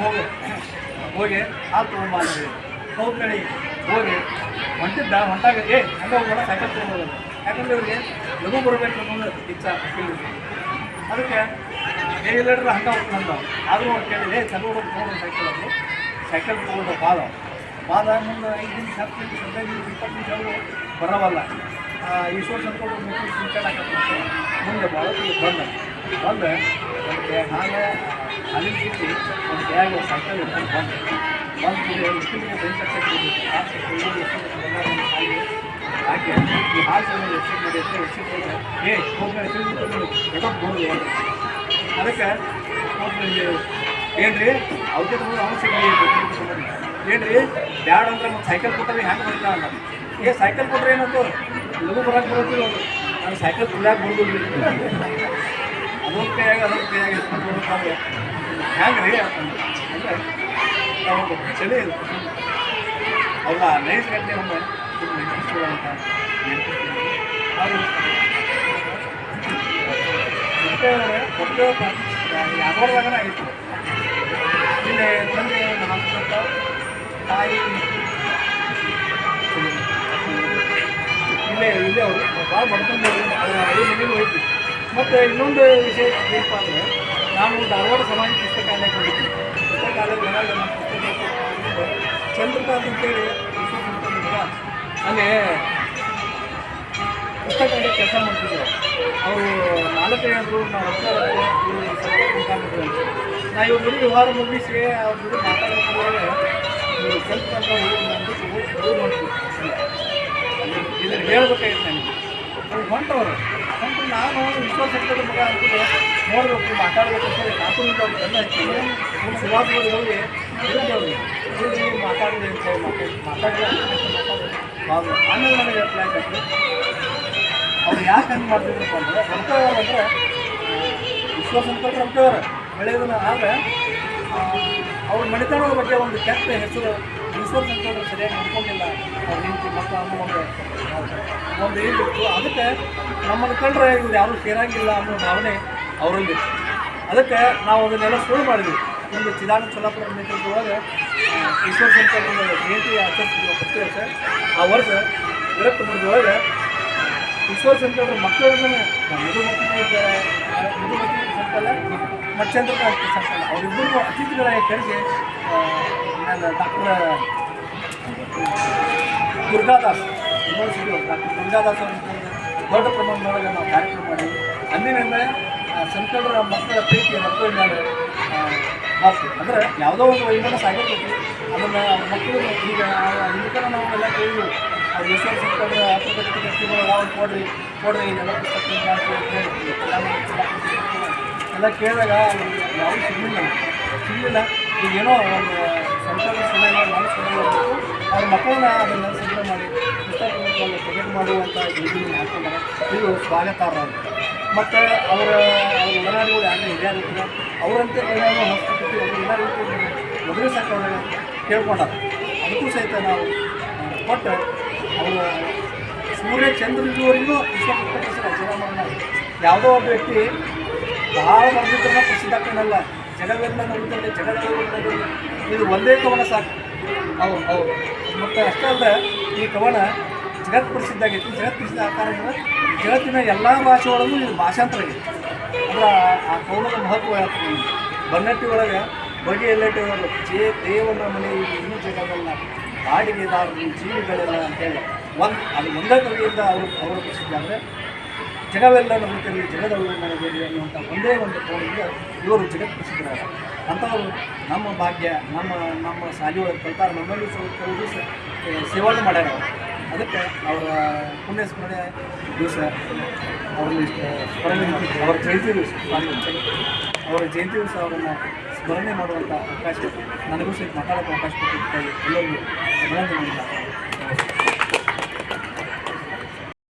ಹೋಗು. ಹೋಗಿ ಹಾಲು ತೊಗೊಂಡು ಅಂತ ಹೌದು ಕಡೆ ಹೋಗಿ. ಹೊಂಟಿದ್ದ? ಹೊಂಟಾಗ ಏ, ಹಂಗೆ ಹೋಗೋಣ ಸೈಕಲ್ ತೊಗೊಂಡು ಯಾಕಂದ್ರೆ ಇವ್ರಿಗೆ ಲಘು ಬರಬೇಕು ಅನ್ನೋದು ಇಚ್ಛಾ. ಅದಕ್ಕೆ ಏ ಹಂಗ ಹಂಗೆ ಹೋಗ್ತಂದ ಆದರೂ ಅವ್ರು ಕೇಳಿದೆ ಚಲೋ ತೊಗೊಂಡು ಸೈಕಲ್ ಅದು ಸೈಕಲ್ ತೊಗೊಂಡು ಬಾದ ಬಾದ ಮುಂದೆ ಐದು ನಿಮಿಷ, ಹತ್ತು ನಿಮಿಷ, ಹದಿನೈದು ನಿಮಿಷ, ಇಪ್ಪತ್ತು ನಿಮಿಷ ಅವರು ಬರೋವಲ್ಲ. ಈಶ್ವರ ಸಂತೋಷ ಮುಂದೆ ಭಾಳ ಬಂದ. ಬಂದು. ಒಂದು ಹಾಗೆ ಅಲ್ಲಿಂದ ಸಿಕ್ಕಿ ಒಂದು ಬ್ಯಾಗ್ ಸೈಕಲ್ ಹಿಡ್ಕೊಂಡು ಬಂದು ಬಂದು ಎಷ್ಟು ಹಾಕಿ ಈ ಹಾಸನ ಎಕ್ಸಿಟ್ ಮಾಡಿ ಎಕ್ಸಿಟ್ ಮಾಡಿ ಏ ಹೋಗಿ ಎಡೋ ಬೋರ್ಡ್ ಅದಕ್ಕೆ ಹೋಗಿ ಏನ್ರಿ? ಅವ್ರಿಗೆ ಅವ್ನು ಸಿಗಲಿ ಏನ್ರಿ? ಬ್ಯಾಡ ಅಂದ್ರೆ ಮತ್ತೆ ಸೈಕಲ್ ಕೊಟ್ಟರೆ ಹೆಂಗೆ ಬರ್ತಾ ಅಲ್ಲ ಏ ಸೈಕಲ್ ಕೊಟ್ರೆ ಏನಂತು ಲಘು ಬರಕ್ಕೆ ಬರೋದಿಲ್ಲ ನಾನು ಸೈಕಲ್ ತುಳಿಯಾಕ ಬರೋದಿಲ್ಲ. ಅದೊಂದು ಕೈಯಾಗ ಅದೊಂದು ಕೈಯಾಗ. ಎತ್ಕೊಂಡು ಬರ್ಬೇಕಾದ್ರೆ ಹೆಂಗೆ ರೀ ಅಂತಂದು ಅಂದರೆ ನಾವು ಚಳಿ ಇದು ಅವ್ರ ನೈಸ್ ಗಂಟೆ ಅವರು ಆಯಿತು ಇಲ್ಲಿ ತಂದೆ ತಾಯಿ. ಇಲ್ಲೇ ಇಲ್ಲೇ ಅವರು ಭಾಳ ಮನೆಗೂ ಹೋಯ್ತು. ಮತ್ತು ಇನ್ನೊಂದು ವಿಷಯ ಏನಪ್ಪ ಅಂದರೆ ನಾನು ಧಾರವಾಡ ಸಮಾಜ ಪುಸ್ತಕಾಲಯಕ್ಕೆ ಹೋಗಿದ್ದೆ ಪುಸ್ತಕಾಲಯ ಒಳಗೆ ನಮ್ಮ ಪುಸ್ತಕ ಚಂದ್ರಕಾಂತ್ ಅಂತೇಳಿ ಅಲ್ಲಿ ಪುಸ್ತಕಾಲಯ ಕೆಲಸ ಮಾಡ್ತಿದ್ರು. ಅವರು ನಾಲ್ಕೇ ಅಂದರು ನಾವು ನಾ ಇವ್ರ ಜೊತೆ ವ್ಯವಹಾರ ಮುಗಿಸಿ ಅವ್ರ ಜೊತೆ ಮಾತಾಡೋದ್ರೊಳಗೆ ಚಂದ್ರಕಾಂತ ಇದನ್ನು ಹೇಳ್ಬೇಕಾಗಿತ್ತು ನನಗೆ. ಅವ್ರು ಹೊಂಟವರು. ಹೊಂಟು ನಾನು ವಿಶ್ವಾಸದ ಮಗ ಅಂದ್ಬಿಟ್ಟು ನೋಡಬೇಕು, ಮಾತಾಡಬೇಕು ಅಂತೇಳಿ ಕಾತುನಿಂದ ಅವ್ರು ಕಣ್ಣು ಹಚ್ಚಿ ನಮ್ಮ ಸುಭಾಷಗಳು ಹೋಗಿ ಹೇಳಿದ್ದವ್ರಿಗೆ ನೀವು ಮಾತಾಡಿದೆ ಅಂತ ಹೇಳಿ ಮಾತಾಡಿ ಆಮೇಲೆ ನನಗೆ ಫ್ಲಾಟ್ ಆಯ್ತು ಅವ್ರು ಯಾಕೆ ಹಂಗೆ ಮಾಡ್ತಿದ್ರಪ್ಪ ಅಂದ್ರೆ ಅಂದರೆ ವಿಶ್ವಾಸ ಅಂತ ಬೆಳೆಯೋದನ್ನ ಆದರೆ ಅವ್ರ ಮಣಿತನದ ಬಗ್ಗೆ ಒಂದು ಕೆಟ್ಟ ಹೆಸರು ವಿಶ್ವಾಸಂತರು ಸರಿಯಾಗಿ ನೋಡ್ಕೊಂಡಿಲ್ಲ ಅವ್ರ ಹೆಂಡತಿ ಮತ್ತು ಅನ್ನೋ ಒಂದು ಒಂದು ಏನಿತ್ತು ಅದಕ್ಕೆ ನಮ್ಮನ್ನು ಕಂಡ್ರೆ ಇವ್ರು ಯಾರೂ ಸೇರಂಗಿಲ್ಲ ಅನ್ನೋ ಭಾವನೆ ಅವರಲ್ಲಿ. ಅದಕ್ಕೆ ನಾವು ಅದನ್ನೆಲ್ಲ ಸುಳ್ಳು ಮಾಡಿದ್ವಿ. ಒಂದು ಚಿದಾನ ಸೊಲ್ಲಾಪುರ ನೇತೃತ್ವದೊಳಗೆ ಈಶ್ವರ ಸಂತರ ಜಯಂತಿ ಆಚರಿಸಿದ್ರು ಪ್ರತಿ ವರ್ಷ. ಆ ವರ್ಷ ವಿರಕ್ತ ಬರೆದೊಳಗೆ ಈಶ್ವರ ಸಂತರ ಮಕ್ಕಳನ್ನ ಮಧುಮತಿ ಸಂಕಲ ಮಚ್ಚಂದ್ರ ಸಂಕಲ ಅವರಿಬ್ಬರಿಗೂ ಅತಿಥಿಗಳಾಗಿ ಕರೆಸಿ ನಾನು doctor Durgadas university doctor Durgadas ಅವರು ದೊಡ್ಡ ಪ್ರಮಾಣದೊಳಗೆ ನಾವು ಕಾರ್ಯಕ್ರಮ ಮಾಡಿ. ಅಂದಿನಿಂದ ಸಂಕಲರ ಮಕ್ಕಳ ಪ್ರೀತಿ ಮಕ್ಕಳ ಮೇಲೆ ಮಾಡ್ತೀವಿ. ಅಂದರೆ ಯಾವುದೋ ಒಂದು ವೈಮಾನ ಸಾಗಿರ್ತೈತಿ ಅದನ್ನು ಅವ್ರ ಮಕ್ಕಳು ಈಗ ಹಿಂದಕ್ಕೆ ನಾವೆಲ್ಲ ಕೇಳಿದ್ವಿ ಅದು ಎಸ್ ಎಲ್ ಸಂಕಲರ ಅಪಘಾತ ವ್ಯಕ್ತಿಗಳು ನಾವು ಕೊಡ್ರಿ ಕೊಡ್ರಿ ಇದೆಲ್ಲ ಪುಸ್ತಕ ಎಲ್ಲ ಕೇಳಿದಾಗ ಯಾವುದು ಸಿಗಲಿಲ್ಲ. ಸಿಗಲಿಲ್ಲ. ಈಗ ಏನೋ ಒಂದು ಸಂಕಲ್ಪ ಸಲಹೆ ಮಾಡಿ ಮಾಡಬೇಕು. ಅವ್ರ ಮಕ್ಕಳನ್ನ ಅದನ್ನು ಸಿದ್ಧ ಮಾಡಿ, ಪುಸ್ತಕಗಳನ್ನು ಪ್ರಕಟ ಮಾಡುವಂಥ ಯೋಜನೆ ಹಾಕೊಂಡಾರೆ ಇದು ಸ್ವಾಗತಾರ್ಹ ಮತ್ತು ಅವರ, ಅವ್ರ ಒಡನಾಡಿಗಳು ಯಾರು ಹಿರಿಯರು ಇರ್ತಾರೆ ಅವರಂತೆ ಏನಾದರೂ ಹಸ್ತಪತಿ ಅವರು ಎಲ್ಲ ರೀತಿ ಮದುವೆ ಸಾಕವ್ರೆ ಕೇಳ್ಕೊಂಡಾರ ಅದಕ್ಕೂ ಸಹಿತ ನಾವು ಕೊಟ್ಟು ಅವರು ಸೂರ್ಯ ಚಂದ್ರನಿವರೆಗೂ ವಿಶ್ವ ಪುಸ್ತಕ ಹೆಸರು ಅಜರಾಮರಣ ಯಾವುದೋ ಒಬ್ಬ ವ್ಯಕ್ತಿ ಭಾಳ ಬರೆದಿದ್ರನ್ನ ಪ್ರಸಿದ್ಧ ಆಗ್ತಾನಲ್ಲ ಜಗವೆಲ್ಲ ನೋಡಿದ್ರೆ ಜಗದಲ್ಲಿ ಇದು ಒಂದೇ ಕವನ ಸಾಕು. ಹೌದು ಹೌದು. ಮತ್ತು ಅಷ್ಟೇ ಅಲ್ಲದೆ ಈ ಕವನ ಜಗತ್ ಪ್ರಸಿದ್ಧ ಆಗೈತಿ. ಜಗತ್ ಪ್ರಸಿದ್ಧ ಆಕಾರ ಜಗತ್ತಿನ ಎಲ್ಲ ಭಾಷೆ ಒಳಗೂ ಇದು ಭಾಷಾಂತರ ಆಗೈತಿ ಅಂದ್ರೆ ಆ ಕವನದ ಮಹತ್ವ ಹೇಳ್ತೀನಿ ಬನ್ನಟ್ಟಿ ಒಳಗೆ ಬಗೆ ಎಲ್ಲೆಟ್ಟವರು ಜೇ ದೇವನ ಮನೆ ಇನ್ನೂ ಜಗದಲ್ಲ. ಬಾಡಿಗೆದಾರರು, ಜೀವಿಗಳೆಲ್ಲ ಅಂತೇಳಿ ಒಂದು ಅದು ಒಂದೇ ಕವಿಯಿಂದ ಅವರು ಅವರು ಪ್ರಸಿದ್ಧ ಅಂದರೆ ಜಗವೆಲ್ಲ ನಂಬುತ್ತೇವೆ ಜಗದವರು ನನಗೆ ಅನ್ನುವಂಥ ಒಂದೇ ಒಂದು ಕೋಣೆಗೆ ಇವರು ಜಗತ್ ಪ್ರಸಿದ್ಧರಾದ ಅಂಥವರು ನಮ್ಮ ಭಾಗ್ಯ, ನಮ್ಮ ನಮ್ಮ ಸಾಲಿಯೊಳಗೆ ಕಲ್ತಾರ ನಮ್ಮಲ್ಲಿ ಕೆಲವು ಮಾಡ್ಯಾರ. ಅದಕ್ಕೆ ಅವರ ಪುಣ್ಯ ಸ್ಮರಣೆ ದಿವಸ ಅವರಲ್ಲಿ ಸ್ಮರಣೆ ಅವರ ಜಯಂತಿ ದಿವಸ ಅವರ ಜಯಂತಿ ದಿವಸ ಅವರನ್ನು ಸ್ಮರಣೆ ಮಾಡುವಂಥ ಅವಕಾಶ ನನಗೂ ಸಹ ಮಾತಾಡೋಕ್ಕೆ ಅವಕಾಶ ಕೊಟ್ಟಿದ್ದಕ್ಕಾಗಿ ಎಲ್ಲರಿಗೂ ಅಭಿನಂದನೆ